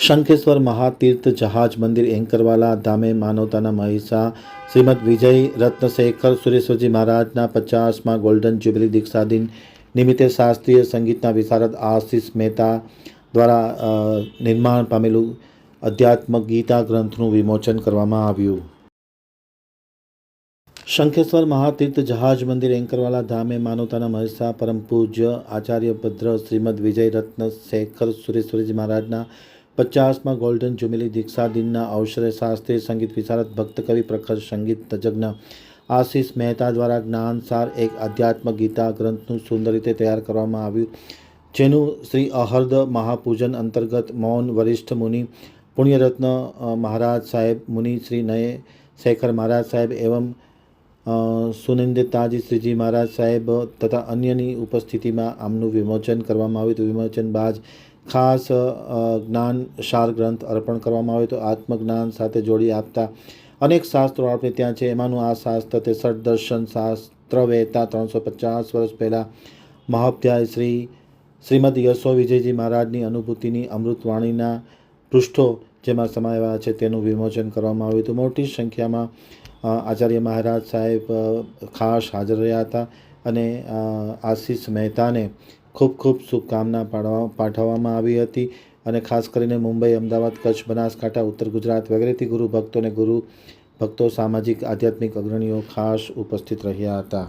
શંખેશ્વર મહાતીર્થ જહાજ મંદિર એન્કરવાલા ધામે માનવતાના મહિષા શ્રીમદ વિજય રત્નશેખર સુરેશ્વરજી મહારાજના પચાસમાં ગોલ્ડન જ્યુબિલી દીક્ષા દિન નિમિત્તે શાસ્ત્રીય સંગીતના વિશારદ આશિષ મહેતા દ્વારા નિર્માણ પામેલું અધ્યાત્મ ગીતા ગ્રંથનું વિમોચન કરવામાં આવ્યું. શંખેશ્વર મહાતીર્થ જહાજ મંદિર એન્કરવાલા ધામે માનવતાના મહિષા પરમ પૂજ્ય આચાર્ય ભદ્ર શ્રીમદ વિજય રત્ન શેખર સુરેશ્વરજી મહારાજના પચાસમાં ગોલ્ડન જુબિલી દીક્ષા દિનના અવસરે શાસ્ત્રીય સંગીત વિશારદ ભક્ત કવિ પ્રખર સંગીત તજજ્ઞ આશિષ મહેતા દ્વારા જ્ઞાનસાર એક આધ્યાત્મ ગીતા ગ્રંથનું સુંદર રીતે તૈયાર કરવામાં આવ્યું, જેનું શ્રી અહર્દ મહાપૂજન અંતર્ગત મૌન વરિષ્ઠ મુનિ પુણ્યરત્ન મહારાજ સાહેબ, મુનિ શ્રી નય શેખર મહારાજ સાહેબ એવં અ, સુનિંદિતાજી શ્રીજી મહારાજ સાહેબ તથા અન્યની ઉપસ્થિતિમાં આમનું વિમોચન કરવામાં આવ્યું. હતું વિમોચન બાદ ખાસ જ્ઞાન સાર ગ્રંથ અર્પણ કરવામાં આવ્યો. તો આત્મજ્ઞાન સાથે જોડી આપતા અનેક શાસ્ત્રો આપણે ત્યાં છે. એમાંનું આ શાસ્ત્ર તે ષડદર્શન શાસ્ત્ર વહેતા ત્રણસો પચાસ વર્ષ પહેલાં મહાધ્યાય શ્રી શ્રીમદ યશો વિજયજી મહારાજની અનુભૂતિની અમૃતવાણીના પૃષ્ઠો જેમાં સમાયેલા છે તેનું વિમોચન કરવામાં આવ્યું. હતું મોટી સંખ્યામાં આચાર્ય મહારાજ સાહેબ ખાસ હાજર રહ્યા હતા અને આશીષ મહેતાને ખૂબ ખૂબ શુભકામના પાડવા, પાઠવવામાં આવી હતી અને ખાસ કરીને મુંબઈ, અમદાવાદ, કચ્છ, બનાસકાંઠા, ઉત્તર ગુજરાત વગેરેથી ગુરુ ભક્તો અને ગુરુ ભક્તો સામાજિક, આધ્યાત્મિક અગ્રણીઓ ખાસ ઉપસ્થિત રહ્યા હતા.